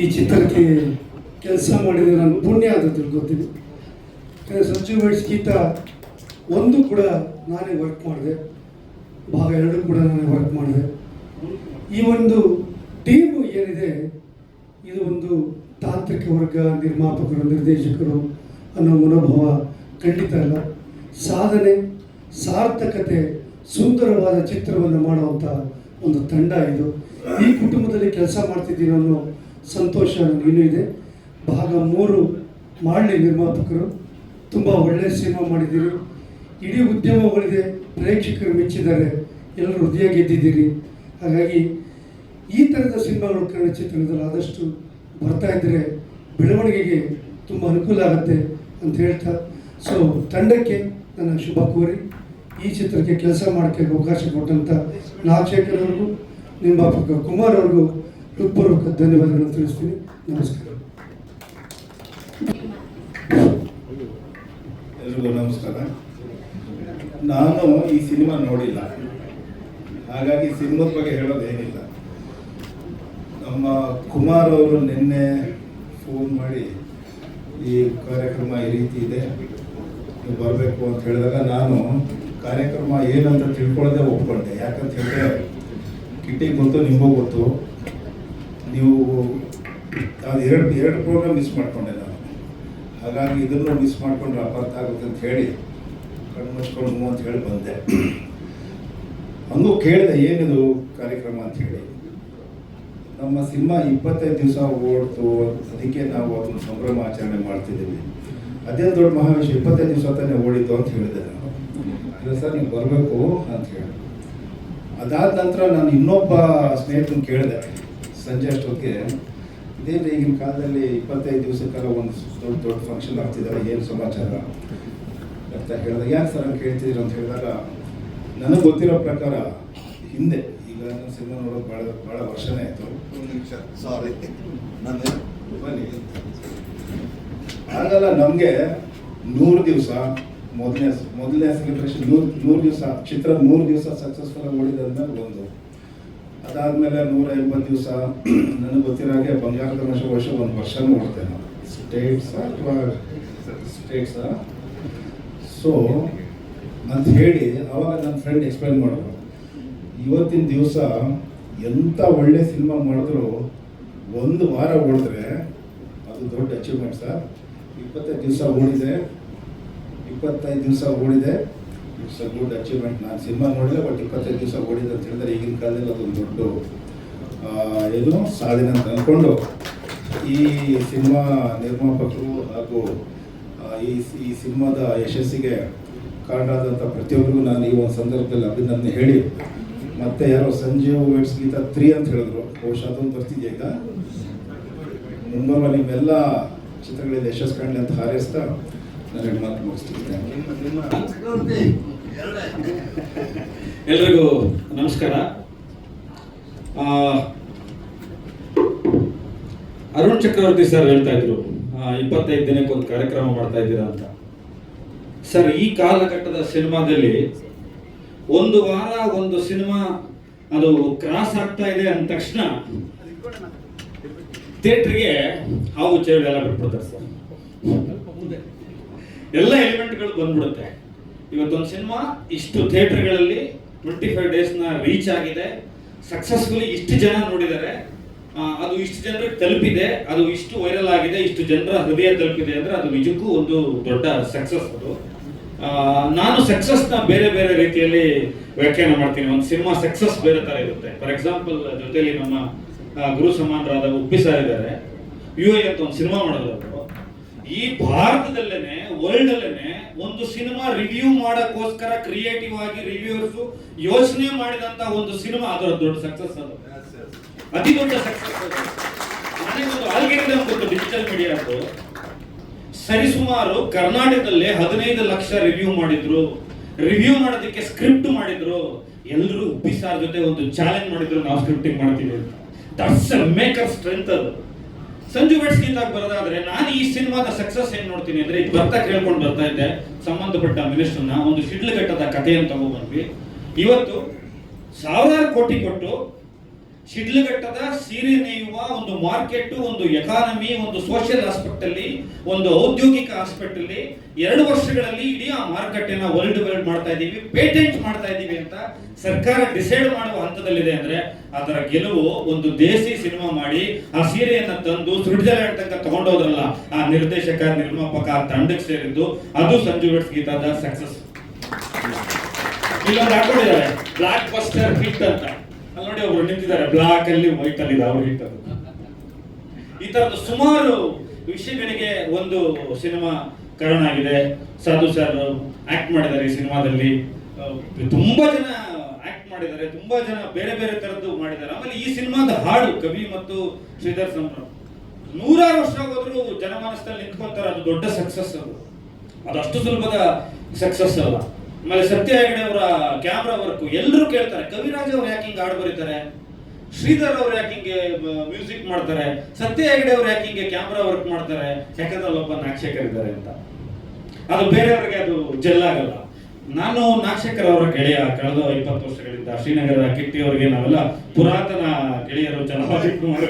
ಈ ಚಿತ್ರಕ್ಕೆ ಕೆಲಸ ಮಾಡಿದರೆ ನಾನು ಪುಣ್ಯ ಅಂತ ತಿಳ್ಕೊತೀನಿ. ಸಂಜೀವ್ ವೈಟ್ಸ್ ಗೀತ ಒಂದು ಕೂಡ ನಾನೇ ವರ್ಕ್ ಮಾಡಿದೆ. ಭಾಗ ಎರಡು ಕೂಡ ನಾನೇ ವರ್ಕ್ ಮಾಡಿದೆ. ಈ ಒಂದು ಟೀಮು ಏನಿದೆ, ಇದು ಒಂದು ತಾಂತ್ರಿಕ ವರ್ಗ ನಿರ್ಮಾಪಕರು, ನಿರ್ದೇಶಕರು ಅನ್ನೋ ಮನೋಭಾವ ಖಂಡಿತ ಅಲ್ಲ. ಸಾಧನೆ, ಸಾರ್ಥಕತೆ, ಸುಂದರವಾದ ಚಿತ್ರವನ್ನು ಮಾಡುವಂಥ ಒಂದು ತಂಡ ಇದು. ಈ ಕುಟುಂಬದಲ್ಲಿ ಕೆಲಸ ಮಾಡ್ತಿದ್ದೀನಿ ಅನ್ನೋ ಸಂತೋಷ ನನಗಿನ್ನೂ ಇದೆ. ಭಾಗ ಮೂರು ಮಾಡಲಿ ನಿರ್ಮಾಪಕರು. ತುಂಬ ಒಳ್ಳೆಯ ಸಿನಿಮಾ ಮಾಡಿದ್ದೀರಿ. ಇಡೀ ಉದ್ಯಮಗಳಿಗೆ ಪ್ರೇಕ್ಷಕರು ಮೆಚ್ಚಿದ್ದಾರೆ. ಎಲ್ಲರೂ ಹೃದಯ ಗೆದ್ದಿದ್ದೀರಿ. ಹಾಗಾಗಿ ಈ ಥರದ ಸಿನಿಮಾಗಳು ಕನ್ನಡ ಚಿತ್ರದಲ್ಲಿ ಆದಷ್ಟು ಬರ್ತಾ ಇದ್ದರೆ ಬೆಳವಣಿಗೆಗೆ ತುಂಬ ಅನುಕೂಲ ಆಗುತ್ತೆ ಅಂತ ಹೇಳ್ತಾ. ಸೊ ತಂಡಕ್ಕೆ ನನ್ನ ಶುಭ ಕೋರಿ ಈ ಚಿತ್ರಕ್ಕೆ ಕೆಲಸ ಮಾಡೋಕ್ಕೆ ಅವಕಾಶ ಕೊಟ್ಟಂಥ ನಾಗಶೇಖರ್ ಅವ್ರಿಗೂ ನಿರ್ಮಾಪಕ ಕುಮಾರ್ ಅವ್ರಿಗೂ ಹೃತ್ಪೂರ್ವಕ ಧನ್ಯವಾದಗಳನ್ನು ತಿಳಿಸ್ತೀನಿ. ನಮಸ್ಕಾರ. ಎಲ್ರಿಗೂ ನಮಸ್ಕಾರ. ನಾನು ಈ ಸಿನಿಮಾ ನೋಡಿಲ್ಲ. ಹಾಗಾಗಿ ಸಿನಿಮಾದ ಬಗ್ಗೆ ಹೇಳೋದೇನಿಲ್ಲ ನಮ್ಮ ಕುಮಾರ್ ಅವರು ನಿನ್ನೆ ಫೋನ್ ಮಾಡಿ, ಈ ಕಾರ್ಯಕ್ರಮ ಈ ರೀತಿ ಇದೆ, ನೀವು ಬರಬೇಕು ಅಂತ ಹೇಳಿದಾಗ ನಾನು ಕಾರ್ಯಕ್ರಮ ಏನಂತ ತಿಳ್ಕೊಳ್ಳೋದೇ ಒಪ್ಕೊಂಡೆ ಯಾಕಂತ ಹೇಳಿದ್ರೆ ಕಿಟ್ಟಿಗೆ ಗೊತ್ತು ನಿಮಗೂ ಗೊತ್ತು. ನೀವು ಅದು ಎರಡು ಎರಡು ಪ್ರೋಗ್ರಾಮ್ ಮಿಸ್ ಮಾಡ್ಕೊಂಡೆ ನಾನು. ಹಾಗಾಗಿ ಇದನ್ನು ಮಿಸ್ ಮಾಡಿಕೊಂಡ್ರೆ ಅಪಾರ್ಥ ಆಗುತ್ತೆ ಅಂತ ಹೇಳಿ ಕಣ್ಣು ಮುಚ್ಕೊಂಡು ಅಂತ ಹೇಳಿ ಬಂದೆ. ಹಂಗೂ ಕೇಳಿದೆ, ಏನಿದು ಕಾರ್ಯಕ್ರಮ ಅಂತ ಹೇಳಿ. ನಮ್ಮ ಸಿನಿಮಾ ಇಪ್ಪತ್ತೈದು ದಿವಸ ಓಡ್ತು, ಅದಕ್ಕೆ ನಾವು ಅದನ್ನು ಸಂಭ್ರಮ ಆಚರಣೆ ಮಾಡ್ತಿದ್ದೀವಿ. ಅದೇ ದೊಡ್ಡ ಮಹಾವಿಷಯ ಇಪ್ಪತ್ತೈದು ದಿವಸ ತಾನೇ ಓಡಿದ್ದು ಅಂತ ಹೇಳಿದೆ ನಾನು. ಸರ್, ನೀವು ಬರಬೇಕು ಅಂತ ಹೇಳಿ. ಅದಾದ ನಂತರ ನಾನು ಇನ್ನೊಬ್ಬ ಸ್ನೇಹಿತನ ಕೇಳಿದೆ. ಸಂಜೆ ಅಷ್ಟೊತ್ತಿಗೆ ಇದೇನು ಈಗಿನ ಕಾಲದಲ್ಲಿ ಇಪ್ಪತ್ತೈದು ದಿವಸಕ್ಕೆಲ್ಲ ಒಂದು ದೊಡ್ಡ ದೊಡ್ಡ ಫಂಕ್ಷನ್ ಆಗ್ತಿದ್ದಾರೆ ಏನು ಸಮಾಚಾರ ಅಂತ ಹೇಳಿದಾಗ ಯಾಕೆ ಸರ್ ಹಂಗೆ ಕೇಳ್ತಿದ್ದೀರಿ ಅಂತ ಹೇಳಿದಾಗ ನನಗೆ ಗೊತ್ತಿರೋ ಪ್ರಕಾರ ಹಿಂದೆ ಈಗ ನಾನು ಸಿನಿಮಾ ನೋಡೋದು ಭಾಳ ಭಾಳ ವರ್ಷನೇ ಆಯಿತು. ಒಂದು ನಿಮಿಷ ಸಾರಿ ನನ್ನ ಬನ್ನಿ. ಆಗಲ್ಲ ನಮಗೆ ನೂರು ದಿವಸ ಮೊದಲನೇ ಮೊದಲನೇ ಸೆಲೆಬ್ರೇಷನ್ ನೂರು ನೂರು ದಿವಸ ಚಿತ್ರ ನೂರು ದಿವಸ ಸಕ್ಸಸ್ಫುಲ್ ಆಗಿ ಓಡಿದಂದ್ರೆ ಒಂದು. ಅದಾದಮೇಲೆ ನೂರ ಎಂಬತ್ತು ದಿವಸ, ನನಗೆ ಗೊತ್ತಿರೋ ಹಾಗೆ ಬಂಗಾರದ ವರ್ಷ ವರ್ಷ ಒಂದು ವರ್ಷ ನೋಡ್ತೆ ನಾನು. ಸ್ಟೇಟ್ಸ ಅಥವಾ ಸ್ಟೇಟ್ಸ ಸೊ ಅಂತ ಹೇಳಿ, ಅವಾಗ ನನ್ನ ಫ್ರೆಂಡ್ ಎಕ್ಸ್ಪ್ಲೈನ್ ಮಾಡೋರು ಇವತ್ತಿನ ದಿವಸ ಎಂಥ ಒಳ್ಳೆ ಸಿನಿಮಾ ಮಾಡಿದ್ರು, ಒಂದು ವಾರ ಓಡಿದ್ರೆ, ಅದು ದೊಡ್ಡ ಅಚೀವ್ಮೆಂಟ್ ಸರ್ ಇಪ್ಪತ್ತೈದು ದಿವಸ ಓಡಿದೆ. ಇಪ್ಪತ್ತೈದು ದಿವಸ ಓಡಿದೆ. ಇಟ್ಸ್ ಅ ಗುಡ್ ಅಚೀವ್ಮೆಂಟ್ ನಾನು ಸಿನಿಮಾ ನೋಡಿದೆ ಬಟ್ ಇಪ್ಪತ್ತೈದು ದಿವಸ ಓಡಿದೆ ಅಂತ ಹೇಳಿದ್ರೆ ಈಗಿನ ಕಾಲದಲ್ಲಿ ಅದೊಂದು ದೊಡ್ಡ ಏನು ಸಾಧನೆ ಅಂತ ಅಂದ್ಕೊಂಡು ಈ ಸಿನಿಮಾ ನಿರ್ಮಾಪಕರು ಹಾಗೂ ಈ ಈ ಸಿನಿಮಾದ ಯಶಸ್ಸಿಗೆ ಕಾರಣರಾದಂಥ ಪ್ರತಿಯೊಬ್ಬರಿಗೂ ನಾನು ಈ ಒಂದು ಸಂದರ್ಭದಲ್ಲಿ ಅಭಿನಂದನೆ ಹೇಳಿ. ಮತ್ತೆ ಯಾರೋ ಸಂಜೀವ್ ವೇಟ್ಸ್ ಗೀತಾ ತ್ರೀ ಅಂತ ಹೇಳಿದ್ರು. ಬಹುಶಃ ಅದೊಂದು ಬರ್ತಿದೆಯಾ ಈಗ? ಮುಂಬರುವ ನಿಮ್ಮೆಲ್ಲ ಚಿತ್ರಗಳಲ್ಲಿ ಯಶಸ್ಸು ಕಾಣಲಿ ಅಂತ ಹಾರೈಸ್ತಾ ನನಗೆ ಮಾತು ಮುಗಿಸ್ತೀನಿ. ಎಲ್ರಿಗೂ ನಮಸ್ಕಾರ. ಅರುಣ್ ಚಕ್ರವರ್ತಿ ಸರ್ ಹೇಳ್ತಾ ಇದ್ರು ಇಪ್ಪತ್ತೈದು ದಿನಕ್ಕೆ ಒಂದು ಕಾರ್ಯಕ್ರಮ ಮಾಡ್ತಾ ಇದ್ದೀರಾ ಅಂತ. ಸರ್, ಈ ಕಾಲಘಟ್ಟದ ಸಿನಿಮಾದಲ್ಲಿ ಒಂದು ವಾರ ಒಂದು ಸಿನಿಮಾ ಅದು ಕ್ರಾಸ್ ಆಗ್ತಾ ಇದೆ ಅಂದ ತಕ್ಷಣ ಥಿಯೇಟ್ರಿಗೆ ಹಾವು ಚೇಳು ಎಲ್ಲ ಬಿಟ್ಬಿಡ್ತಾರೆ ಸರ್. ಎಲ್ಲ ಎಲಿಮೆಂಟ್ಗಳು ಬಂದ್ಬಿಡುತ್ತೆ. ಇವತ್ತೊಂದು ಸಿನಿಮಾ ಇಷ್ಟು ಥಿಯೇಟರ್ಗಳಲ್ಲಿ ಟ್ವೆಂಟಿ ಫೈವ್ ಡೇಸ್ನ ರೀಚ್ ಆಗಿದೆ. ಸಕ್ಸಸ್ಫುಲಿ ಇಷ್ಟು ಜನ ನೋಡಿದ್ದಾರೆ. ಅದು ಇಷ್ಟು ಜನರಿಗೆ ತಲುಪಿದೆ. ಅದು ಇಷ್ಟು ವೈರಲ್ ಆಗಿದೆ. ಇಷ್ಟು ಜನರ ಹೃದಯ ತಲುಪಿದೆ ಅಂದ್ರೆ ಅದು ನಿಜಕ್ಕೂ ಒಂದು ದೊಡ್ಡ ಸಕ್ಸಸ್ ಅದು. ನಾನು ಸಕ್ಸಸ್ನ ಬೇರೆ ಬೇರೆ ರೀತಿಯಲ್ಲಿ ವ್ಯಾಖ್ಯಾನ ಮಾಡ್ತೀನಿ. ಒಂದು ಸಿನಿಮಾ ಸಕ್ಸಸ್ ಬೇರೆ ತರ ಇರುತ್ತೆ. ಫಾರ್ ಎಕ್ಸಾಂಪಲ್ ಜೊತೆಯಲ್ಲಿ ನಮ್ಮ ಗುರು ಸಮಾನರಾದ ಉಪ್ಪಿ ಸರ್ ಇದ್ದಾರೆ. ಯು ಐ ಅಂತ ಒಂದು ಸಿನಿಮಾ ಅವರು. ಈ ಭಾರತದಲ್ಲೇನೆ ವರ್ಲ್ಡ್ ಅಲ್ಲೇನೆ ಒಂದು ಸಿನಿಮಾ ರಿವ್ಯೂ ಮಾಡೋಕ್ಕೋಸ್ಕರ ಕ್ರಿಯೇಟಿವ್ ಆಗಿ ರಿವ್ಯೂರ್ಸ್ ಯೋಚನೆ ಮಾಡಿದಂತ ಒಂದು ಸಿನಿಮಾ. ಅದರ ದೊಡ್ಡ ಸಕ್ಸಸ್ ಅದು. ಅತಿ ದೊಡ್ಡ ಸಕ್ಸಸ್ ಅದು. ನನಗೆ ಒಂದು ಆಲ್ಗೆರಿದಮ್ ಗೊತ್ತು ಡಿಜಿಟಲ್ ಮೀಡಿಯಾದ್ದು ಸರಿಸುಮಾರು ಕರ್ನಾಟಕದಲ್ಲೇ ಹದಿನೈದು ಲಕ್ಷ ರಿವ್ಯೂ ಮಾಡಿದ್ರು. ರಿವ್ಯೂ ಮಾಡೋದಕ್ಕೆ ಸ್ಕ್ರಿಪ್ಟ್ ಮಾಡಿದ್ರು. ಎಲ್ಲರೂ ಉಪ್ಪಿ ಸಾರ್ ಜೊತೆ ಒಂದು ಚಾಲೆಂಜ್ ಮಾಡಿದ್ರು ನಾವು ಸ್ಕ್ರಿಪ್ಟಿಂಗ್ ಮಾಡ್ತೀವಿ ಅಂತ. ದಟ್ಸ್ ಮೇಕರ್ ಸ್ಟ್ರೆಂತ್ ಅದು. ಸಂಜು ಬೆಟ್ಸ್ ಗೀತಾಗ್ ಬರೋದಾದ್ರೆ ನಾನು ಈ ಸಿನಿಮಾದ ಸಕ್ಸಸ್ ಏನ್ ನೋಡ್ತೀನಿ ಅಂದ್ರೆ ಈಗ ಬರ್ತಾ ಕೇಳ್ಕೊಂಡು ಬರ್ತಾ ಇದ್ದೆ, ಸಂಬಂಧಪಟ್ಟ ಮಿನಿಸ್ಟರ್ನ ಒಂದು ಶಿಡ್ಲಘಟ್ಟದ ಕಥೆಯನ್ನು ತಗೊಂಡ್ಬಂದ್ವಿ ಇವತ್ತು ಸಾವಿರಾರು ಕೋಟಿ ಕೊಟ್ಟು ಶಿಡ್ಲಘಟ್ಟದ ಸೀರೆ ನೇಯುವ ಒಂದು ಮಾರ್ಕೆಟ್, ಒಂದು ಎಕಾನಮಿ, ಒಂದು ಸೋಷಿಯಲ್ ಆಸ್ಪೆಕ್ಟ್ ಅಲ್ಲಿ, ಒಂದು ಔದ್ಯೋಗಿಕ ಆಸ್ಪೆಕ್ಟ್ ಅಲ್ಲಿ ಎರಡು ವರ್ಷಗಳಲ್ಲಿ ಇಡೀ ಆ ಮಾರುಕಟ್ಟೆನ ವರ್ಲ್ಡ್ ವೈಡ್ ಮಾಡ್ತಾ ಇದೀವಿ ಪೇಟೆಂಟ್ ಮಾಡ್ತಾ ಇದೀವಿ ಅಂತ ಸರ್ಕಾರ ಡಿಸೈಡ್ ಮಾಡುವ ಹಂತದಲ್ಲಿದೆ ಅಂದ್ರೆ ಅದರ ಗೆಲುವು ಒಂದು ದೇಸಿ ಸಿನಿಮಾ ಮಾಡಿ ಆ ಸೀರೆಯನ್ನ ತಂದು ಸ್ವಿಟ್ಜರ್ಲೆಂಡ್ ತನಕ ತಗೊಂಡೋದ್ರಲ್ಲ ಆ ನಿರ್ದೇಶಕ, ನಿರ್ಮಾಪಕ ಆ ತಂಡಕ್ಕೆ ಸೇರಿದ್ದು, ಅದು ಸಂಜು ವೆಟ್ಸ್ ಗೀತಾದ ಸಕ್ಸಸ್ ಇಲ್ಲೊಂದು ಹಾಕೊಂಡಿದ್ದಾರೆ ಬ್ಲಾಕ್ ಬಸ್ಟರ್ ಹಿಟ್ ಅಂತ. ಒಬ್ರು ನಿಂತಿದ್ದಾರೆ. ಬ್ಲಾಕ್ ಅಲ್ಲಿ ವೈಟ್ ಅಲ್ಲಿ ಅವ್ರು ಅದು ಈ ತರದ ಸುಮಾರು ವಿಷಯಗಳಿಗೆ ಒಂದು ಸಿನಿಮಾ ಕಾರಣ ಆಗಿದೆ. ಸಾಧು ಸರ್ ಆಕ್ಟ್ ಮಾಡಿದ್ದಾರೆ ಈ ಸಿನಿಮಾದಲ್ಲಿ. ತುಂಬಾ ಜನ ಆಕ್ಟ್ ಮಾಡಿದ್ದಾರೆ, ತುಂಬಾ ಜನ ಬೇರೆ ಬೇರೆ ತರದ್ದು ಮಾಡಿದ್ದಾರೆ. ಆಮೇಲೆ ಈ ಸಿನಿಮಾದ ಹಾಡು ಕವಿ ಮತ್ತು ಶ್ರೀಧರ್ ಸಂಭ್ರಮ್ ನೂರಾರು ವರ್ಷ ಆಗೋದ್ರು ಜನಮಾನಸದಲ್ಲಿ ನಿಂತ್ಕೊಂತಾರೆ, ಅದು ದೊಡ್ಡ ಸಕ್ಸಸ್ ಅದು. ಅದಷ್ಟು ಸುಲಭದ ಸಕ್ಸಸ್ ಅಲ್ಲ. ಆಮೇಲೆ ಸತ್ಯ ಹೆಗಡೆ ಅವರ ಕ್ಯಾಮ್ರಾ ವರ್ಕ್ ಎಲ್ಲರೂ ಕೇಳ್ತಾರೆ, ಕವಿರಾಜ್ ಅವ್ರು ಯಾಕೆ ಹಿಂಗೆ ಹಾಡು ಬರೀತಾರೆ? ಶ್ರೀಧರ್ ಅವ್ರು ಯಾಕೆ ಹಿಂಗೆ ಮ್ಯೂಸಿಕ್ ಮಾಡ್ತಾರೆ? ಸತ್ಯ ಹೆಗಡೆ ಅವ್ರು ಯಾಕೆ ಹಿಂಗೆ ಕ್ಯಾಮ್ರಾ ವರ್ಕ್ ಮಾಡ್ತಾರೆ? ಯಾಕಂದ್ರೆ ಅಲ್ಲೊಬ್ಬ ನಾಗಶೇಖರ್ ಇದ್ದಾರೆ ಅಂತ. ಅದು ಬೇರೆಯವ್ರಿಗೆ ಅದು ಜಲ್ಲಾಗಲ್ಲ ನಾನು ನಾಗಶೇಖರ್ ಅವರ ಗೆಳೆಯ, ಕಳೆದ ಇಪ್ಪತ್ತು ವರ್ಷಗಳಿಂದ ಶ್ರೀನಗರದ ಕಿಟ್ಟಿ ಅವರಿಗೆ ನಾವೆಲ್ಲ ಪುರಾತನ ಗೆಳೆಯರು ಕುಮಾರ್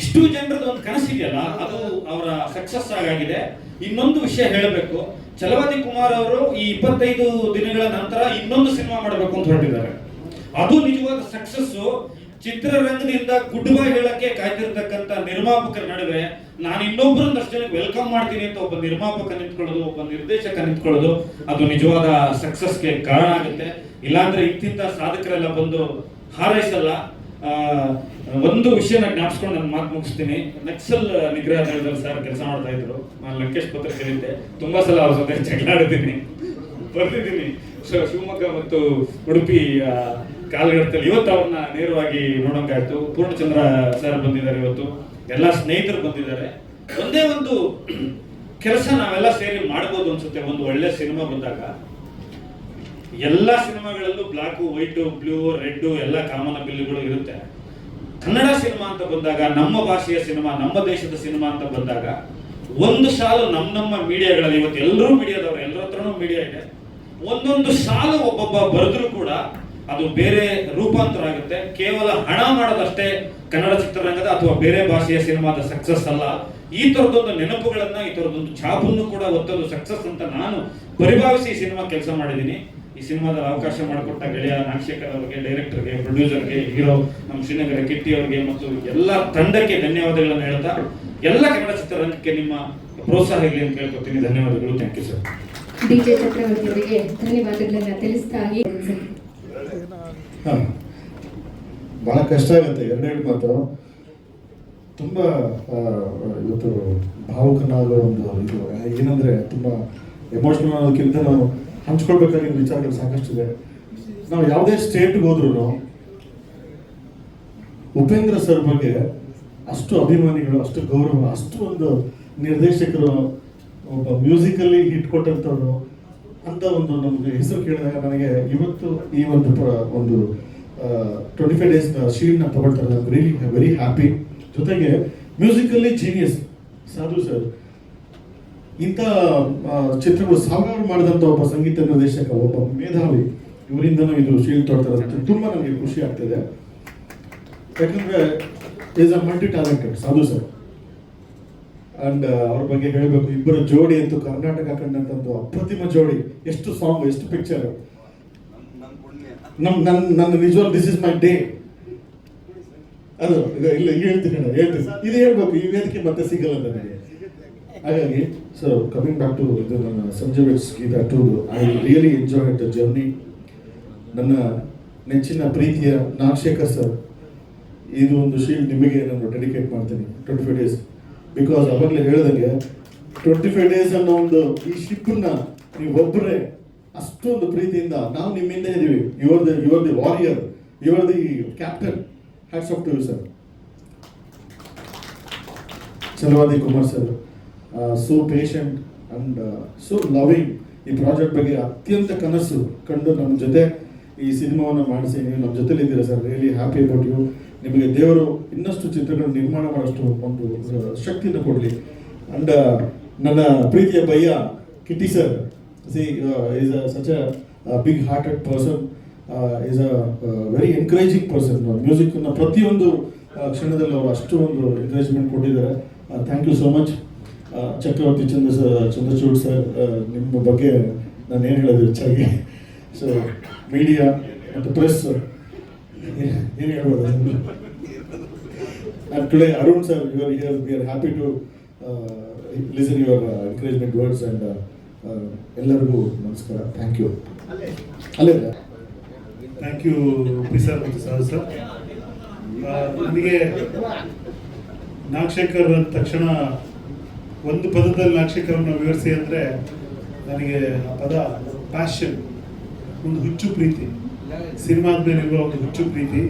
ಇಷ್ಟು ಜನರದ್ದು ಒಂದು ಕನಸಿದೆಯಲ್ಲ, ಅದು ಅವರ ಸಕ್ಸಸ್ ಆಗಿದೆ ಇನ್ನೊಂದು ವಿಷಯ ಹೇಳಬೇಕು. ಛಲವಾದಿ ಕುಮಾರ್ ಅವರು ಈ ಇಪ್ಪತ್ತೈದು ದಿನಗಳ ನಂತರ ಇನ್ನೊಂದು ಸಿನಿಮಾ ಮಾಡಬೇಕು ಅಂತ ಹೊರಟಿದ್ದಾರೆ. ಅದು ನಿಜವಾದ ಸಕ್ಸಸ್ ಚಿತ್ರರಂಗದಿಂದ ಗುಡ್ ಬೈ ಹೇಳಕ್ಕೆ ಕಾಯ್ತಿರ್ತಕ್ಕಂಥ ನಿರ್ಮಾಪಕರ ನಡುವೆ ನಾನು ಇನ್ನೊಬ್ಬರನ್ನ ಅಷ್ಟು ವೆಲ್ಕಮ್ ಮಾಡ್ತೀನಿ ಅಂತ ಒಬ್ಬ ನಿರ್ಮಾಪಕ ನಿಂತ್ಕೊಳ್ಳೋದು, ಒಬ್ಬ ನಿರ್ದೇಶಕ ನಿಂತ್ಕೊಳ್ಳೋದು, ಅದು ನಿಜವಾದ ಸಕ್ಸಸ್ಗೆ ಕಾರಣ ಆಗುತ್ತೆ. ಇಲ್ಲಾಂದ್ರೆ ಇಂತಿಂತ ಸಾಧಕರೆಲ್ಲ ಬಂದು ಹಾರೈಸಲ್ಲ. ಒಂದು ವಿಷಯನ ಜ್ಞಾಪಿಸ್ಕೊಂಡು ನಾನು ಮಾತು ಮುಗಿಸ್ತೀನಿ. ನಕ್ಸಲ್ ನಿಗ್ರಹ ದಳದಲ್ಲಿ ಸರ್ ಕೆಲಸ ಮಾಡ್ತಾ ಇದ್ರು. ನಾನು ಲಂಕೇಶ್ ಪತ್ರಿಕೆಯಲ್ಲಿದ್ದೆ ತುಂಬಾ ಸಲ ಅವ್ರ ಜೊತೆ ಜಗಳಾಡಿದ್ದೀನಿ ಬರ್ತಿದ್ದೀನಿ ಸೊ, ಶಿವಮೊಗ್ಗ ಮತ್ತು ಉಡುಪಿ ಕಾಲಘಟ್ಟದಲ್ಲಿ ಇವತ್ತು ಅವ್ರನ್ನ ನೇರವಾಗಿ ನೋಡೋಂಗಾಯ್ತು. ಪೂರ್ಣಚಂದ್ರ ಸರ್ ಬಂದಿದ್ದಾರೆ ಇವತ್ತು. ಎಲ್ಲ ಸ್ನೇಹಿತರು ಬಂದಿದ್ದಾರೆ. ಒಂದೇ ಒಂದು ಕೆಲಸ ನಾವೆಲ್ಲ ಸೇರಿ ಮಾಡ್ಬೋದು ಅನ್ಸುತ್ತೆ. ಒಂದು ಒಳ್ಳೆ ಸಿನಿಮಾ ಬಂದಾಗ. ಎಲ್ಲ ಸಿನಿಮಾಗಳಲ್ಲೂ ಬ್ಲಾಕು, ವೈಟು, ಬ್ಲೂ ರೆಡ್ ಎಲ್ಲ ಕಾಮನ್ ಬಿಲ್ಲುಗಳು ಇರುತ್ತೆ. ಕನ್ನಡ ಸಿನಿಮಾ ಅಂತ ಬಂದಾಗ, ನಮ್ಮ ಭಾಷೆಯ ಸಿನಿಮಾ, ನಮ್ಮ ದೇಶದ ಸಿನಿಮಾ ಅಂತ ಬಂದಾಗ, ಒಂದು ಸಾಲು ನಮ್ಮ ನಮ್ಮ ಮೀಡಿಯಾಗಳಲ್ಲಿ, ಇವತ್ತು ಎಲ್ಲರೂ ಮೀಡಿಯಾದವರು, ಎಲ್ಲರ ಹತ್ರನೂ ಮೀಡಿಯಾ ಇದೆ. ಒಂದೊಂದು ಸಾಲು ಒಬ್ಬೊಬ್ಬ ಬರೆದ್ರು ಕೂಡ ಅದು ಬೇರೆ ರೂಪಾಂತರ ಆಗುತ್ತೆ. ಕೇವಲ ಹಣ ಮಾಡೋದಷ್ಟೇ ಕನ್ನಡ ಚಿತ್ರರಂಗದ ಅಥವಾ ಬೇರೆ ಭಾಷೆಯ ಸಿನಿಮಾದ ಸಕ್ಸಸ್ ಅಲ್ಲ. ಈ ತರದೊಂದು ನೆನಪುಗಳನ್ನ, ಈ ತರದೊಂದು ಛಾಪನ್ನು ಕೂಡ ಒತ್ತಲು ಸಕ್ಸಸ್ ಅಂತ ನಾನು ಪರಿಭಾವಿಸಿ ಸಿನಿಮಾ ಕೆಲಸ ಮಾಡಿದ್ದೀನಿ. ಈ ಸಿನಿಮಾದ ಅವಕಾಶ ಮಾಡಿಕೊಟ್ಟ ಗೆಳೆಯ ನಾಗಶೇಖರ್ ಅವರಿಗೆ ಡೈರೆಕ್ಟರ್ಗೆ ಪ್ರೊಡ್ಯೂಸರ್ಗೆ ಹೀರೋ ನಮ್ಮ ಶ್ರೀನಗರ ಕಿಟ್ಟಿ ಅವರಿಗೆ ಮತ್ತು ಎಲ್ಲ ತಂಡಕ್ಕೆ ಧನ್ಯವಾದಗಳನ್ನು ಹೇಳ್ತಾ ಎಲ್ಲ ಕನ್ನಡ ಚಿತ್ರರಂಗಕ್ಕೆ ನಿಮ್ಮ ಪ್ರೋತ್ಸಾಹ ಇರಲಿ ಅಂತ ಕೇಳ್ಕೊತೀನಿ. ಧನ್ಯವಾದಗಳು. Thank you sir DJ Chakravarthi ಅವರಿಗೆ ಧನ್ಯವಾದಗಳನ್ನು ತಿಳಿಸ್ತಾ ಬಹಳ ಕಷ್ಟ ಆಗುತ್ತೆ. ಎರಡೆರಡು ಮಾತು. ತುಂಬ ಇವತ್ತು ಭಾವುಕನಾಗೋ ಒಂದು ಇದು. ಏನಂದರೆ ತುಂಬ ಎಮೋಷ್ನಲ್ ಅನ್ನೋದಕ್ಕಿಂತ ನಾವು ಹಂಚ್ಕೊಳ್ಬೇಕಾಗಿರೋ ವಿಚಾರಗಳು ಸಾಕಷ್ಟಿದೆ ನಾವು ಯಾವುದೇ ಸ್ಟೇಟ್ಗೆ ಹೋದ್ರೂ ಉಪೇಂದ್ರ ಸರ್ ಬಗ್ಗೆ ಅಷ್ಟು ಅಭಿಮಾನಿಗಳು, ಅಷ್ಟು ಗೌರವ, ಅಷ್ಟು ಒಂದು ನಿರ್ದೇಶಕರು, ಒಬ್ಬ ಮ್ಯೂಸಿಕಲ್ಲಿ ಹಿಟ್ ಕೊಟ್ಟಂಥವ್ರು, ಅಂತ ಒಂದು ನಮಗೆ ಹೆಸರು ಕೇಳಿದಾಗ ನನಗೆ ಇವತ್ತು ಈ ಒಂದು ಒಂದು ಟ್ವೆಂಟಿ ಫೈವ್ ಡೇಸ್ ಶೀಲ್ಡ್ನ ತಗೊಳ್ತಾರೆ. ವೆರಿ ವೆರಿ ಹ್ಯಾಪಿ ಜೊತೆಗೆ ಮ್ಯೂಸಿಕಲ್ಲಿ ಜೀನಿಯಸ್ ಸಾಧು ಸರ್ ಇಂಥ ಚಿತ್ರಗಳು ಸಾವಿರಾರು ಮಾಡಿದಂಥ ಒಬ್ಬ ಸಂಗೀತ ನಿರ್ದೇಶಕ, ಒಬ್ಬ ಮೇಧಾವಿ, ಇವರಿಂದನೂ ಇದು ಶೀಲ್ಡ್ ತೊಡ್ತಾರೆ. ತುಂಬ ನನಗೆ ಖುಷಿ ಆಗ್ತಿದೆ. ಯಾಕಂದ್ರೆ is a multi talented Sadhu sir. And ಅವ್ರ ಬಗ್ಗೆ ಹೇಳಬೇಕು, ಇಬ್ಬರು ಜೋಡಿ ಅಂತೂ ಕರ್ನಾಟಕ ಕಂಡಂತ ಅಪ್ರತಿಮ ಜೋಡಿ. ಎಷ್ಟು ಸಾಂಗ್, ಎಷ್ಟು ಪಿಕ್ಚರ್ ನಮ್ ನನ್ನ ನನ್ನ ನಿಜವಾಗ್ ದಿಸ್ ಇಸ್ ಮೈ ಡೇ ಅದು ಇಲ್ಲ, ಹೇಳ್ತೀನಿ ಹೇಳ್ತೀನಿ. ಇದು ಹೇಳ್ಬೇಕು, ಈ ವೇದಿಕೆ ಮತ್ತೆ ಸಿಗಲ್ಲ ನನಗೆ. ಹಾಗಾಗಿ so coming back to the ನನ್ನ ಸಂಜೆ Gita I really enjoy the journey ನನ್ನ ನೆಚ್ಚಿನ ಪ್ರೀತಿಯ ನಾಗಶೇಖರ್ ಸರ್ ಇದು ಒಂದು ಶೀಲ್ಡ್ ನಿಮಗೆ ನಾನು ಡೆಡಿಕೇಟ್ ಮಾಡ್ತೀನಿ ಟ್ವೆಂಟಿ ಫೈವ್ ಡೇಸ್ ಬಿಕಾಸ್ ಅವಾಗಲೇ ಹೇಳ್ದಂಗೆ ಟ್ವೆಂಟಿ ಫೈವ್ ಡೇಸ್ ಅನ್ನೋ ಒಂದು ಈ ಶಿಪ್ನ ನೀವು ಒಬ್ಬರೇ ಅಷ್ಟೊಂದು ಪ್ರೀತಿಯಿಂದ ನಾವು ನಿಮ್ಮಿಂದ ಇದ್ದೀವಿ. You are the you are the warrior you are the captain hats off to you sir Chalavadi Kumar sir so patient and so loving ಈ ಪ್ರಾಜೆಕ್ಟ್ ಬಗ್ಗೆ ಅತ್ಯಂತ ಕನಸು ಕಂಡು ನಮ್ಮ ಜೊತೆ ಈ ಸಿನಿಮಾವನ್ನು ಮಾಡಿಸಿ ನೀವು ನಮ್ಮ ಜೊತೆಲಿ ಇದ್ದೀರಾ sir? Really happy about you ನಿಮಗೆ ದೇವರು ಇನ್ನಷ್ಟು ಚಿತ್ರಗಳನ್ನು ನಿರ್ಮಾಣ ಮಾಡೋಷ್ಟು ಒಂದು ಶಕ್ತಿಯನ್ನು ಕೊಡಲಿ. ಅಂಡ್ ನನ್ನ ಪ್ರೀತಿಯ bhaiya Kitty sir she is such a big hearted person is a very encouraging person ಮ್ಯೂಸಿಕ್ನ ಪ್ರತಿಯೊಂದು ಆ, ಕ್ಷಣದಲ್ಲಿ ಅವರು ಅಷ್ಟು ಒಂದು ಎನ್ಕರೇಜ್ಮೆಂಟ್ ಕೊಟ್ಟಿದ್ದಾರೆ thank you so much Chakravarthy Chandra Chandrachud sir ನಿಮ್ಮ ಬಗ್ಗೆ ನಾನು ಏನು ಹೇಳೋದು ಹೆಚ್ಚಾಗಿ? ಸೊ ಮೀಡಿಯಾ ಮತ್ತು ಪ್ರೆಸ್ ಏನು ಹೇಳ್ಬೋದು and today Arun sir you are here we are happy to listen your encouragement words and ಎಲ್ಲರಿಗೂ ನಮಸ್ಕಾರ. ಥ್ಯಾಂಕ್ ಯು ಅಲ್ಲೇ ಥ್ಯಾಂಕ್ ಯು ಸರ್ ಮತ್ತು ಸರ್ ಸರ್ ನನಗೆ ನಾಗಶೇಖರ್ ತಕ್ಷಣ ಒಂದು ಪದದಲ್ಲಿ ನಾಗಶೇಖರನ್ನು ವಿವರಿಸಿ ಅಂದರೆ ನನಗೆ ಆ ಪದ ಪ್ಯಾಷನ್ ಒಂದು ಹುಚ್ಚು ಪ್ರೀತಿ. ಸಿನಿಮಾದ ಮೇಲಿರುವ ಒಂದು ಹುಚ್ಚು ಪ್ರೀತಿ.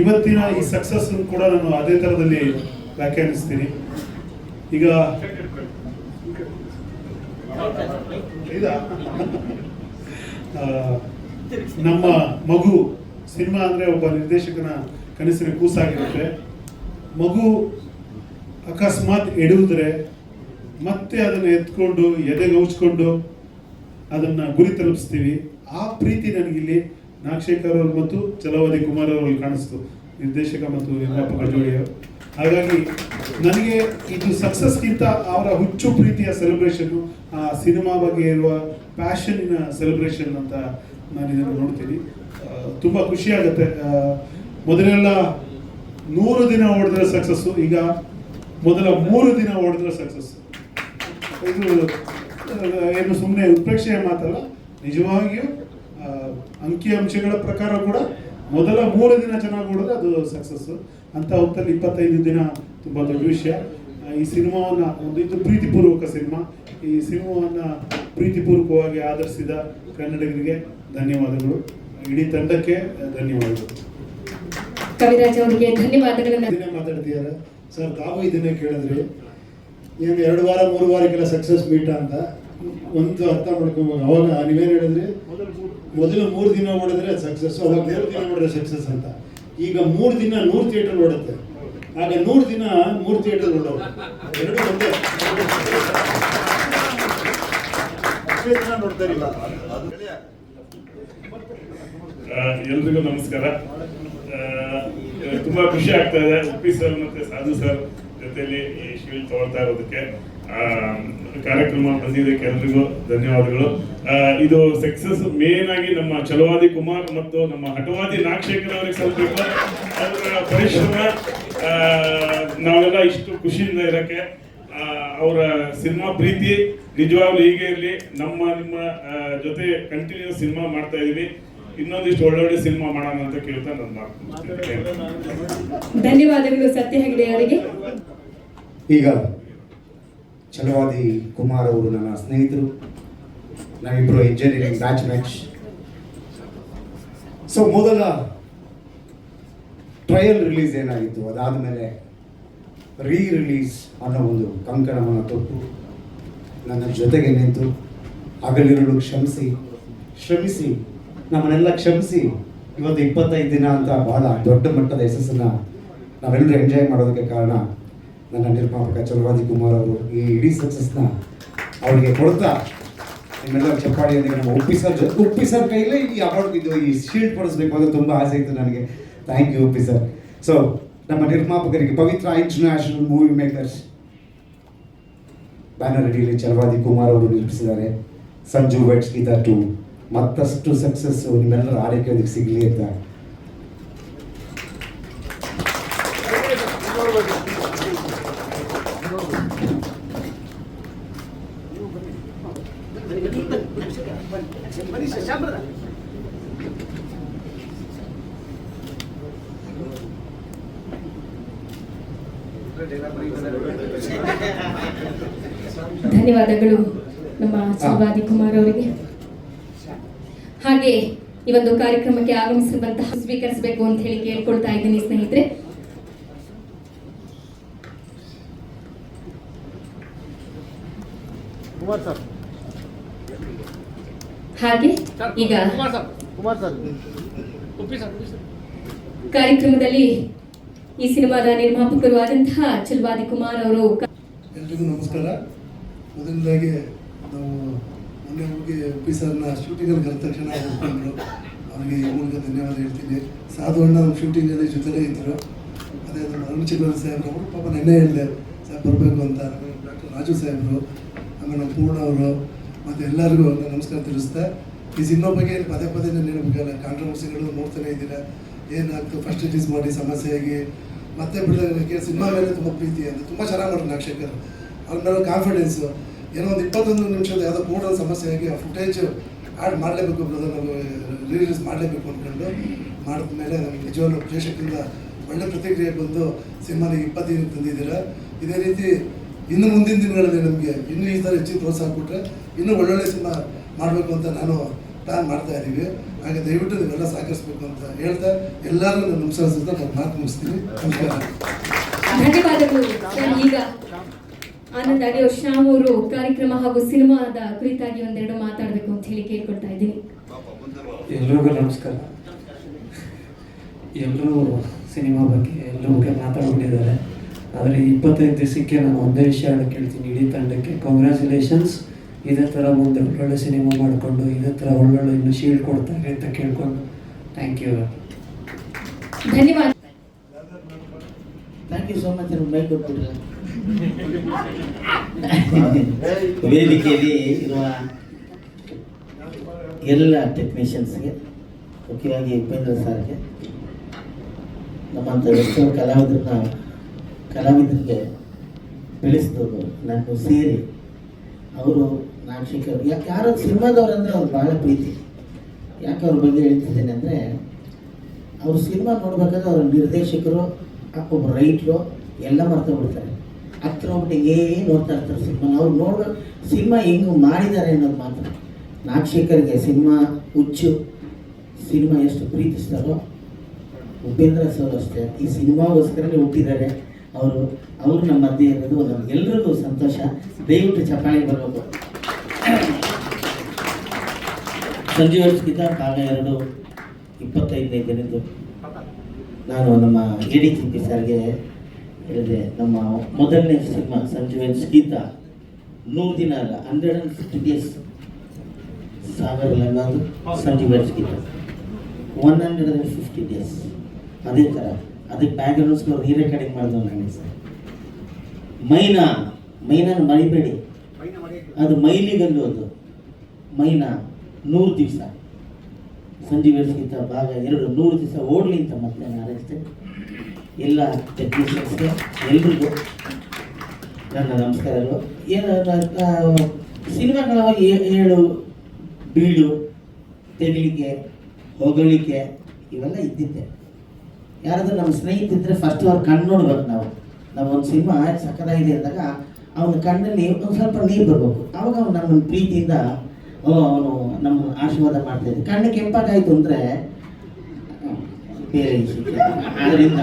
ಇವತ್ತಿನ ಈ ಸಕ್ಸಸ್ ಕೂಡ ನಾನು ಅದೇ ಥರದಲ್ಲಿ ವ್ಯಾಖ್ಯಾನಿಸ್ತೀನಿ. ಈಗ? ನಮ್ಮ ಮಗು ಸಿನಿಮಾ ಅಂದರೆ ಒಬ್ಬ ನಿರ್ದೇಶಕನ ಕನಸಿನ ಕೂಸಾಗಿರುತ್ತೆ. ಮಗು ಅಕಸ್ಮಾತ್ ಎಡುವುದ್ರೆ ಮತ್ತೆ ಅದನ್ನು ಎತ್ಕೊಂಡು ಎದೆಗೌಚ್ಕೊಂಡು ಅದನ್ನು ಗುರಿ ತಲುಪಿಸ್ತೀವಿ. ಆ ಪ್ರೀತಿ ನನಗಿಲ್ಲಿ ನಾಗಶೇಖರ್ ಅವರು ಮತ್ತು ಚಲವಾದಿ ಕುಮಾರ್ ಅವರಲ್ಲಿ ಕಾಣಿಸ್ತು. ನಿರ್ದೇಶಕ ಮತ್ತು ನಿರ್ಮಾಪಕ ಜೋಡಿಯವರು ಹಾಗಾಗಿ ನನಗೆ ಇದು ಸಕ್ಸಸ್ಗಿಂತ ಅವರ ಹುಚ್ಚು ಪ್ರೀತಿಯ ಸೆಲೆಬ್ರೇಷನ್ ಆ ಸಿನಿಮಾ ಬಗ್ಗೆ ಇರುವ ಪ್ಯಾಷನ್ನಿನ ಸೆಲೆಬ್ರೇಷನ್ ಅಂತ ನಾನು ಇದನ್ನು ನೋಡ್ತೀನಿ. ತುಂಬ ತುಂಬಾ ಖುಷಿ ಆಗುತ್ತೆ. ಆ, ಮೊದಲೆಲ್ಲ ನೂರು ದಿನ ಓಡಿದ್ರೆ ಸಕ್ಸಸ್ಸು ಈಗ ಮೊದಲ ಮೂರು ದಿನ ಓಡಿದ್ರೆ ಸಕ್ಸಸ್ ಇದು ಏನು ಸುಮ್ಮನೆ ಉತ್ಪ್ರೇಕ್ಷೆಯ ಮಾತಲ್ಲ ನಿಜವಾಗಿಯೂ ಅಂಕಿ ಅಂಕಿಅಂಶಗಳ ಪ್ರಕಾರ ಕೂಡ ಮೊದಲ ಮೂರು ದಿನ ಚೆನ್ನಾಗಿ ಓಡಿದ್ರೆ ಅದು ಸಕ್ಸಸ್ ಅಂತ ಹೊತ್ತಲ್ಲಿ ಇಪ್ಪತ್ತೈದು ದಿನ ತುಂಬ ದೊಡ್ಡ ವಿಷಯ. ಈ ಸಿನಿಮಾವನ್ನು ಒಂದು ಇದು ಪ್ರೀತಿಪೂರ್ವಕ ಸಿನಿಮಾ. ಈ ಸಿನಿಮಾವನ್ನು ಪ್ರೀತಿಪೂರ್ವಕವಾಗಿ ಆಧರಿಸಿದ ಕನ್ನಡಿಗರಿಗೆ ಧನ್ಯವಾದಗಳು. ಇಡೀ ತಂಡಕ್ಕೆ ಧನ್ಯವಾದಗಳು. ಕವಿರಾಜ್ ಅವರಿಗೆ ಧನ್ಯವಾದಗಳನ್ನು ಮಾತಾಡ್ತಿದ್ದಾರೆ ಸರ್ ತಾವು ಇದನ್ನೇ ಕೇಳಿದ್ರಿ. ಏನು ಎರಡು ವಾರ ಮೂರು ವಾರಕ್ಕೆಲ್ಲ ಸಕ್ಸಸ್ ಮೀಟ ಅಂತ ಒಂದು ಅರ್ಥ ಮಾಡ್ಕೊಬೋದು. ಅವಾಗ ನೀವೇನು ಹೇಳಿದ್ರಿ? ಮೊದಲು ಮೂರು. ದಿನ ಓಡಿದ್ರೆ ಸಕ್ಸಸ್ ಅವಾಗ ಮೂರು ದಿನ ಓಡಿದ್ರೆ ಸಕ್ಸಸ್ ಅಂತ. ಈಗ ಮೂರು ದಿನ ನೂರು ಥಿಯೇಟರ್ ಓಡುತ್ತೆ. ಆಗ ನೂರು ದಿನ ಮೂರು ಥಿಯೇಟರ್ ಓಡೋದು. ಎರಡು ಒಂದೇ. ಅಷ್ಟೇ ಎಲ್ರಿಗೂ ನಮಸ್ಕಾರ. ತುಂಬಾ ಖುಷಿ ಆಗ್ತಾ ಇದೆ. ಉಪ್ಪಿ ಸರ್ ಮತ್ತೆ ಸಾಧು ಸರ್. ಜೊತೆಲಿ ಈ ಶಿವಿಲ್ ತಗೊಳ್ತಾ ಇರೋದಕ್ಕೆ ಕಾರ್ಯಕ್ರಮ ಬಂದಿದ್ದಕ್ಕೆ ಎಲ್ರಿಗೂ ಧನ್ಯವಾದಗಳು. ಇದು ಸಕ್ಸಸ್ ಮೇನ್ ಆಗಿ ನಮ್ಮ ಚಲವಾದಿ ಕುಮಾರ್ ಮತ್ತು ನಮ್ಮ ಹಟವಾದಿ ನಾಗಶೇಖರ್ ಅವರಿಗೆ ಸಲ್ಬೇಕು ಅವರ ಪರಿಶ್ರಮ ನಾವೆಲ್ಲ ಇಷ್ಟು ಖುಷಿಯಿಂದ ಇರಕ್ಕೆ ಅವರ ಸಿನಿಮಾ ಪ್ರೀತಿ ನಿಜವಾಗ್ಲೂ ಹೀಗೆ ಇರಲಿ. ನಮ್ಮ, ನಿಮ್ಮ ಜೊತೆ ಕಂಟಿನ್ಯೂಸ್ ಸಿನಿಮಾ ಮಾಡ್ತಾ ಇದೀವಿ. ಇನ್ನೊಂದಿಷ್ಟು ಒಳ್ಳೊಳ್ಳೆ ಸಿನಿಮಾ ಮಾಡೋಣ ಅಂತ ಕೇಳ್ತಾ ನನ್ನ ಧನ್ಯವಾದಗಳು ಸತ್ಯ ಹೆಗಡೆ ಅವರಿಗೆ. ಈಗ ಛಲವಾದಿ ಕುಮಾರ್ ಅವರು ನನ್ನ ಸ್ನೇಹಿತರು ನಾವಿಬ್ಬರು ಇಂಜಿನಿಯರಿಂಗ್ ಬ್ಯಾಚ್ ಮ್ಯಾಚ್ ಸೊ ಮೊದಲ ಟ್ರಯಲ್ ರಿಲೀಸ್ ಏನಾಗಿತ್ತು? ಅದಾದಮೇಲೆ ರೀ ರಿಲೀಸ್ ಅನ್ನೋ ಒಂದು ಕಂಕಣವನ್ನು ತೊಟ್ಟು ನನ್ನ ಜೊತೆಗೆ ನಿಂತು ಹಗಲಿರುಳು ಕ್ಷಮಿಸಿ ಶ್ರಮಿಸಿ ನಮ್ಮನ್ನೆಲ್ಲ ಕ್ಷಮಿಸಿ. ಇವತ್ತು ಇಪ್ಪತ್ತೈದು ದಿನ ಅಂತ ಬಹಳ ದೊಡ್ಡ ಮಟ್ಟದ ಯಶಸ್ಸನ್ನು ನಾವೆಲ್ಲರೂ ಎಂಜಾಯ್ ಮಾಡೋದಕ್ಕೆ ಕಾರಣ ನನ್ನ ನಿರ್ಮಾಪಕ ಚಲವಾದಿ ಕುಮಾರ್ ಅವರು ಈ ಇಡೀ ಸಕ್ಸಸ್ನ ಅವರಿಗೆ ಕೊಡ್ತಾ ನಿಮ್ಮೆಲ್ಲ ಚಪ್ಪಾಳಿಯೊಂದಿಗೆ ನಮ್ಮ ಉಪ್ಪಿ ಸರ್ ಜೊ- ಉಪ್ಪಿ ಸರ್ ಕೈಲೇ ಈ ಅವಾರ್ಡ್ ಇದು, ಈ ಶೀಲ್ಡ್ ಕೊಡಿಸ್ಬೇಕು ಅಂತ ತುಂಬ ಆಸೆ ಇತ್ತು ನನಗೆ. Thank you Uppi sir so ನಮ್ಮ ನಿರ್ಮಾಪಕರಿಗೆ Pavithra international movie makers banner ಅಡಿಯಲ್ಲಿ ಚಲವಾದಿ ಕುಮಾರ್ ಅವರು ನಿರ್ಮಿಸಿದ್ದಾರೆ ಸಂಜು ವೆಟ್ಸ್ ಗೀತಾ ಟು ಮತ್ತಷ್ಟು ಸಕ್ಸಸ್ ನಿಮ್ಮೆಲ್ಲರ ಆರೈಕೆಯೊಂದಿಗೆ ಸಿಗಲಿ ಅಂತ. ಧನ್ಯವಾದಗಳು ನಮ್ಮ ಶಿವಾದಿ ಕುಮಾರ್ ಅವರಿಗೆ. ಹಾಗೆ ಈ ಒಂದು ಕಾರ್ಯಕ್ರಮಕ್ಕೆ ಆಗಮಿಸಿರುವಂತಹ ಸ್ವೀಕರಿಸಬೇಕು ಅಂತ ಹೇಳಿ ಕೇಳ್ಕೊಳ್ತಾ ಇದ್ದೀನಿ ಸ್ನೇಹಿತರೆ. ಹಾಗೆ? ಈಗ ಕಾರ್ಯಕ್ರಮದಲ್ಲಿ ಈ ಸಿನಿಮಾದ ನಿರ್ಮಾಪಕರು ಆದಂತಹ ಚಲವಾದಿ ಕುಮಾರ್ ಅವರು ಎಲ್ರಿಗೂ ನಮಸ್ಕಾರ. ಮೊದಲನೇದಾಗಿ ನಾವು ಮೊನ್ನೆ ಹೋಗಿ ಪಿ ಸರ್ನ ಶೂಟಿಂಗಲ್ಲಿ ಕರೆದ ತಕ್ಷಣ ಒಪ್ಕೊಂಡ್ರು ಅವರಿಗೆ ಈ ಮೂಲಕ ಧನ್ಯವಾದ ಹೇಳ್ತೀನಿ. ಸಾಧು ಅಣ್ಣ ನಮ್ಮ ಶೂಟಿಂಗಲ್ಲಿ ಜೊತೆಲೇ ಇದ್ದರು. ಅದೇ ನಮ್ಮ ಅರುಣ್ ಚಿಕ್ಕವರ ಸಾಹೇಬ್ರು ಅವರು ಪಾಪ ನೆನ್ನೆ ಹೇಳಿದೆ ಸಾಹೇಬ್ ಬರಬೇಕು ಅಂತ ಡಾಕ್ಟರ್ ರಾಜು ಸಾಹೇಬರು. ಆಮೇಲೆ ನಮ್ಮ ಪೂರ್ಣ ಅವರು ಮತ್ತು ಎಲ್ಲರಿಗೂ ನಾನು ನಮಸ್ಕಾರ ತಿಳಿಸ್ತಾ, ಈ ಸಿನಿಮಾ ಬಗ್ಗೆ ಪದೇ ಪದೇ ನಾನು ನೆನಪಿಗಲ್ಲ ಕಾಂಟ್ರವರ್ಸಿಗಳು ನೋಡ್ತಾನೆ ಇದ್ದೀರಾ? ಏನಾಗ್ತು? ಫಸ್ಟ್ ರಿಲೀಸ್ ಮಾಡಿ ಸಮಸ್ಯೆಯಾಗಿ ಮತ್ತೆ ಬಿಡೋದಕ್ಕೆ ಸಿನಿಮಾ ಮೇಲೆ ತುಂಬ ಪ್ರೀತಿ ಅಂತ. ತುಂಬ ಚೆನ್ನಾಗಿ ಮಾಡಿದ್ರು ನಾಗಶೇಖರ್ ಅವ್ರ ಮೇಲೆ ಕಾನ್ಫಿಡೆನ್ಸು ಏನೋ ಒಂದು ಇಪ್ಪತ್ತೊಂದು ನಿಮಿಷದ ಯಾವುದೋ ಪೂರ್ಣ ಸಮಸ್ಯೆ ಆಗಿ ಆ ಫುಟೇಜ್ ಆ್ಯಡ್ ಮಾಡಲೇಬೇಕು ಬ್ರದರ್ ನಾವು ರಿಲೀಸ್ ಮಾಡಲೇಬೇಕು ಅಂದ್ಕೊಂಡು ಮಾಡಿದ ಮೇಲೆ ನಮಗೆ ನಿಜವಾಗ್ಲೂ ಪ್ರೇಕ್ಷಕರಿಂದ ಒಳ್ಳೆ ಪ್ರತಿಕ್ರಿಯೆ ಬಂದು ಸಿನಿಮಾನ ಇಪ್ಪತ್ತೈದು ತಂದಿದ್ದೀರಾ. ಇದೇ ರೀತಿ ಇನ್ನು ಮುಂದಿನ ದಿನಗಳಲ್ಲಿ ನಮಗೆ ಇನ್ನೂ ಈ ಥರ ಹೆಚ್ಚಿನ ಪ್ರೋತ್ಸಾಹ ಕೊಟ್ಟರೆ ಇನ್ನೂ ಒಳ್ಳೊಳ್ಳೆ ಸಿನಿಮಾ ಮಾಡಬೇಕು ಅಂತ ನಾನು ಪ್ಲಾನ್ ಮಾಡ್ತಾ ಇದ್ದೀವಿ. ಹಾಗೆ ದಯವಿಟ್ಟು ನೀವೆಲ್ಲ ಸಹಕರಿಸ್ಬೇಕು ಅಂತ ಹೇಳ್ತಾ ಎಲ್ಲರೂ ನನ್ನ ನಮಸ್ಕರಿಸಿದ್ರೆ ನಾನು ಮಾತು ಮುಗಿಸ್ತೀನಿ. ನಮಸ್ಕಾರ. ಧನ್ಯವಾದಗಳು. ಈಗ ಆನಂದ್ ಅಡಿಯೋ ಶ್ಯಾಮ್ ಅವರು ಕಾರ್ಯಕ್ರಮ ಹಾಗೂ ಸಿನಿಮಾದ ಕುರಿತಾಗಿ ಒಂದೆರಡು ಮಾತಾಡಬೇಕು ಅಂತ ಹೇಳಿ ಕೇಳ್ಕೊಳ್ತಾ ಇದ್ದೀನಿ. ಎಲ್ರಿಗೂ ನಮಸ್ಕಾರ. ಎಲ್ಲರೂ ಸಿನಿಮಾ ಬಗ್ಗೆ ಎಲ್ಲರೂ ಬಗ್ಗೆ ಮಾತಾಡ್ಬಿಟ್ಟಿದ್ದಾರೆ. ಆದರೆ ಇಪ್ಪತ್ತೈದು ದಿವಸಕ್ಕೆ ನಾನು ಒಂದೇ ವಿಷಯ ಕೇಳ್ತೀನಿ ಹೇಳ್ತೀನಿ ಇಡೀ ತಂಡಕ್ಕೆ. ಕಾಂಗ್ರ್ಯಾಚುಲೇಷನ್ಸ್ ಇದೇ ಥರ ಮುಂದೆ ಒಳ್ಳೊಳ್ಳೆ ಸಿನಿಮಾ ಮಾಡಿಕೊಂಡು ಇದೇ ಥರ ಒಳ್ಳೊಳ್ಳೆ ಇನ್ನು ಶೀಲ್ಡ್ ಕೊಡ್ತಾರೆ ಅಂತ ಕೇಳ್ಕೊಂಡು. ಥ್ಯಾಂಕ್ ಯು ಧನ್ಯವಾದ. ಥ್ಯಾಂಕ್ ಯು ಸೋ ಮಚ್ ಬೈಕ್ ವೇದಿಕೆಯಲ್ಲಿ ಇರುವ ಎಲ್ಲ ಟೆಕ್ನಿಷಿಯನ್ಸ್ಗೆ ಮುಖ್ಯವಾಗಿ ಉಪೇಂದ್ರ ಸರ್ಗೆ ನಮ್ಮಂಥ ಎಷ್ಟೋ ಕಲಾವಿದ್ರನ್ನ ಕಲಾವಿದರಿಗೆ ಬೆಳೆಸಿದವರು ನಾನು ಸೇರಿ ಅವರು ನಾಟಕರು ಯಾಕೆ ಯಾರು ಸಿನಿಮಾದವ್ರು ಅಂದರೆ ಅವ್ರು ಭಾಳ ಪ್ರೀತಿ. ಯಾಕೆ ಅವ್ರ ಬಗ್ಗೆ ಹೇಳ್ತಿದ್ದೇನೆ ಅಂದರೆ, ಅವರು ಸಿನಿಮಾ ನೋಡ್ಬೇಕಾದ್ರೆ ಅವ್ರ ನಿರ್ದೇಶಕರು, ಒಬ್ಬ ರೈಟ್ರು ಎಲ್ಲ ಮರ್ತು ಬಿಡ್ತಾರೆ ಹತ್ರ ಹೋಗ್ಬಿಟ್ಟು ಏನು ನೋಡ್ತಾ ಇರ್ತಾರೆ ಸಿನಿಮಾ ಅವ್ರು ನೋಡ್ಬೇಕು ಸಿನಿಮಾ ಹೆಂಗೆ ಮಾಡಿದ್ದಾರೆ ಅನ್ನೋದು ಮಾತ್ರ. ನಾಗಶೇಖರ್ಗೆ ಸಿನಿಮಾ ಹುಚ್ಚು, ಸಿನಿಮಾ ಎಷ್ಟು ಪ್ರೀತಿಸ್ತಾರೋ, ಉಪೇಂದ್ರ ಸರ್ ಅಷ್ಟೇ. ಈ ಸಿನಿಮಾಗೋಸ್ಕರನೇ ಹುಟ್ಟಿದ್ದಾರೆ. ಅವರು ಅವರು ನಮ್ಮ ಮಧ್ಯೆ ಇರೋದು ನಮಗೆಲ್ಲರಿಗೂ ಸಂತೋಷ. ದಯವಿಟ್ಟು ಚಪ್ಪಾಳೆ ಬರಬೇಕು. ಸಂಜೆ ವರ್ಷಕ್ಕಿಂತ ಕಾಲ ಎರಡು ಇಪ್ಪತ್ತೈದನೇ ದಿನದ್ದು. ನಾನು ನಮ್ಮ ಎ ಡಿ ಸಿ ಸರ್ಗೆ ಹೇಳಿದೆ, ನಮ್ಮ ಮೊದಲನೇ ಸಿನಿಮಾ ಸಂಜೆ ಗೀತ, ನೂರು ದಿನ ಅಲ್ಲ ಹಂಡ್ರೆಡ್ ಆ್ಯಂಡ್ ಫಿಫ್ಟಿ ಡೇಸ್ ಸಾವಿರ ಅನ್ನೋದು Sanjeevan Geetha. One hundred and fifty days ಅದೇ ಥರ ಅದಕ್ಕೆ ಬ್ಯಾಕ್ಗ್ರೌಂಡ್ ಸ್ಕೋರ್ ನೀರೇ ಕಡಿಮೆ ಮಾಡಿದ್ರು ನನಗೆ ಸರ್. ಮೈನಾ ಮೈನಾನ ಮರಿಬೇಡಿ. ಅದು ಮೈಲಿಗಲ್ಲು ಅದು. ಮೈನಾ, ನೂರು ದಿವಸ. ಸಂಜೀವಿತ ಭಾಗ ಎರಡು, ನೂರು ದಿವಸ ಓಡಲಿ ಅಂತ ಮತ್ತೆ ಹಾರೈಸ್ತೇನೆ ಎಲ್ಲ ಟೆಕ್ನಿಷಿಯನ್ಸ್ಗೆ ಎಲ್ರಿಗೂ ನನ್ನ ನಮಸ್ಕಾರಗಳು. ಏನು ಸಿನಿಮಾಗಳ ಏಳು ಬೀಳು, ತೆಗಲಿಕ್ಕೆ, ಹೊಗಳಿಕೆ, ಇವೆಲ್ಲ ಇದ್ದಿದ್ದೆ. ಯಾರಾದ್ರೂ ನಮ್ಮ ಸ್ನೇಹಿತಿದ್ರೆ ಫಸ್ಟ್ ಅವ್ರ ಕಣ್ಣು ನೋಡ್ಬೇಕು ನಾವು. ನಾವು ಒಂದು ಸಿನಿಮಾ ಸಕ್ಕದಾಗಿದೆ ಅಂದಾಗ ಅವನ ಕಣ್ಣಲ್ಲಿ ಒಂದು ಸ್ವಲ್ಪ ನೀರು ಬರಬೇಕು. ಅವಾಗ ಅವ್ನು ನಮ್ಮನ್ನು ಪ್ರೀತಿಯಿಂದ ಅವನು ನಮ್ಮ ಆಶೀರ್ವಾದ ಮಾಡ್ತಾ ಇದ್ದ. ಕಣ್ಣು ಕೆಂಪಾಗಾಯ್ತು ಅಂದರೆ, ಬೇರೆ ಅದರಿಂದ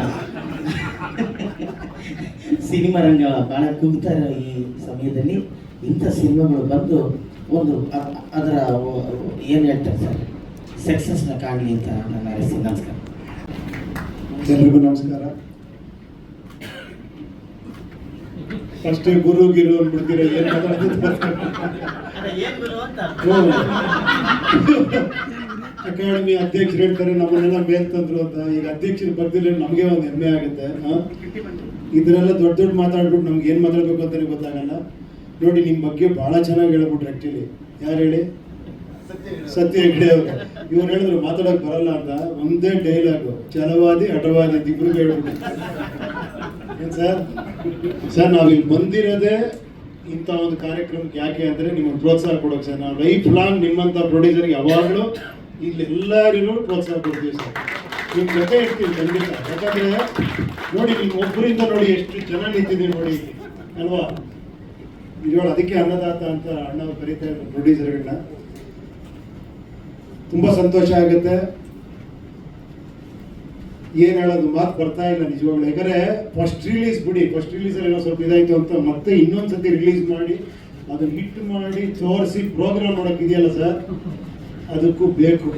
ಸಿನಿಮಾ. ರಂಗ ಭಾಳ ಕುಗ್ತಾ ಈ ಸಮಯದಲ್ಲಿ ಇಂಥ ಸಿನಿಮಾಗಳು ಬಂದು ಒಂದು ಅದರ ಏನು ಹೇಳ್ತಾರೆ ಸರ್? ಸಕ್ಸಸ್ನ ಕಾಣಲಿ ಅಂತ ನನ್ನ ನಮಸ್ಕಾರ. ಎಲ್ರಿಗೂ ನಮಸ್ಕಾರ. ಫಸ್ಟ್ ಗುರು ಗಿರು ಅಂದ್ಬಿಡ್ತೀರ ಏನ್ ಅಕಾಡೆಮಿ ಅಧ್ಯಕ್ಷರು ಹೇಳ್ತಾರೆ ನಮ್ಮನ್ನೆಲ್ಲ ಮೇಲ್ ತಂದ್ರು ಅಂತ. ಈಗ ಅಧ್ಯಕ್ಷರು ಬರ್ದಿಲ್ಲ ನಮಗೆ ಒಂದು ಹೆಮ್ಮೆ ಆಗುತ್ತೆ ಇದರೆಲ್ಲ ದೊಡ್ಡ ದೊಡ್ಡ ಮಾತಾಡ್ಬಿಟ್ಟು ನಮ್ಗೆ ಏನು ಮಾತಾಡ್ಬೇಕು ಅಂತಾನೆ ಗೊತ್ತಾಗಲ್ಲ. ನೋಡಿ ನಿಮ್ಮ ಬಗ್ಗೆ ಬಹಳ ಚೆನ್ನಾಗಿ ಹೇಳ್ಬಿಟ್ರು ಆ್ಯಕ್ಚುಲಿ ಯಾರು ಹೇಳಿ? ಸತ್ಯ ಹೆಗ್ಡೆ ಅವರು. ಇವ್ರು ಹೇಳಿದ್ರು ಮಾತಾಡಕ್ ಬರಲ್ಲ ಅಂತ. ಒಂದೇ ಡೈಲಾಗು ಛಲವಾದಿ ಹಠವಾದಿ ದಿಬ್ರು ಹೇಳ್ಬಿಟ್ಟು ಏನ್ ಸರ್? ಸರ್ ಇಲ್ಲಿ ಬಂದಿರೋದೇ ಇಂಥ ಒಂದು ಕಾರ್ಯಕ್ರಮಕ್ಕೆ ಯಾಕೆ ಅಂದ್ರೆ ನಿಮಗೆ ಪ್ರೋತ್ಸಾಹ ಕೊಡೋಕೆ ಸರ್. ನಾವು ಲೈಫ್ ಲಾಂಗ್ ನಿಮ್ಮಂಥ ಪ್ರೊಡ್ಯೂಸರ್ಗೆ ಯಾವಾಗಲೂ ಇಲ್ಲಿ ಎಲ್ಲರಿಗೂ ಪ್ರೋತ್ಸಾಹ ಕೊಡ್ತೀವಿ ಸರ್. ನಿಮ್ಮ ಜೊತೆ ಇರ್ತೀವಿ ಖಂಡಿತ. ಯಾಕಂದ್ರೆ ನೋಡಿ ನೀವು ಒಬ್ಬರಿಂದ ನೋಡಿ ಎಷ್ಟು ಜನ ನಿಂತಿದ್ದೀವಿ ನೋಡಿ. ಅಲ್ವಾ? ಇವಾಗ ಅದಕ್ಕೆ ಅನ್ನದಾತ ಅಂತ ಅಣ್ಣ ಕರೀತಾ ಇದ್ರು ಪ್ರೊಡ್ಯೂಸರ್ಗಳನ್ನ ತುಂಬಾ ಸಂತೋಷ ಆಗುತ್ತೆ. ಏನು ಹೇಳೋದು, ಮಾತು ಬರ್ತಾ ಇಲ್ಲ ನಿಜವಾಗ್ಲೂ. ಯಾಕಂದರೆ ಫಸ್ಟ್ ರಿಲೀಸ್ ಬಿಡಿ ಫಸ್ಟ್ ರಿಲೀಸ್ ಅಲ್ಲಿ ಏನೋ ಸ್ವಲ್ಪ ಇದಾಯ್ತು ಅಂತ ಮತ್ತೆ ಇನ್ನೊಂದು ಇನ್ನೊಂದ್ಸತಿ ರಿಲೀಸ್ ಮಾಡಿ, ಅದನ್ನ ಹಿಟ್ ಮಾಡಿ ತೋರಿಸಿ ಪ್ರೋಗ್ರಾಮ್ ನೋಡಕ್ ಇದೆಯಲ್ಲ ಸರ್ ಅದಕ್ಕೂ ಬೇಕು.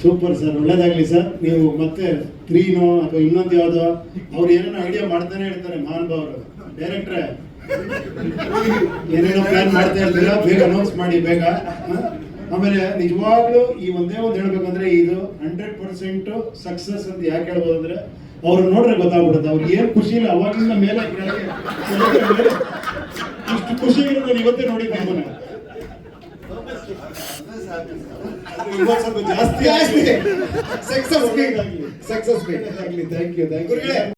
ಸೂಪರ್ ಸರ್ ಒಳ್ಳೇದಾಗಲಿ ಸರ್ ನೀವು ಮತ್ತೆ ತ್ರೀನೋ ಅಥವಾ ಇನ್ನೊಂದು ಯಾವುದೋ, ಅವ್ರು ಏನೋ ಐಡಿಯಾ ಮಾಡ್ತಾನೆ ಇರ್ತಾರೆ ಮಹಾನುಭಾವರು ಡೈರೆಕ್ಟ್ರೆ ಏನೇನೋ ಪ್ಲಾನ್ ಮಾಡ್ತಾ ಇರ್ತೀರ ಬೇಗ ಅನೌನ್ಸ್ ಮಾಡಿ ಬೇಗ ಆಮೇಲೆ ನಿಜವಾಗ್ಲೂ ಈ ಒಂದೇ ಒಂದು ಹೇಳ್ಬೇಕಂದ್ರೆ ಇದು ಹಂಡ್ರೆಡ್ ಪರ್ಸೆಂಟ್ ಸಕ್ಸಸ್ ಅಂತ ಯಾಕೆ ಹೇಳ್ಬೋದು ಅಂದ್ರೆ ಅವ್ರು ನೋಡ್ರೆ ಗೊತ್ತಾಗ್ಬಿಡುತ್ತೆ. ಅವ್ರಿಗೆ ಏನ್ ಖುಷಿ ಇಲ್ಲ ಅವಾಗಿಂದ ಮೇಲೆ ಇಷ್ಟು ಖುಷಿ ನಾನು ಇವತ್ತೇ ನೋಡಿದ್ದೆ ಜಾಸ್ತಿ. Success success thank you thank you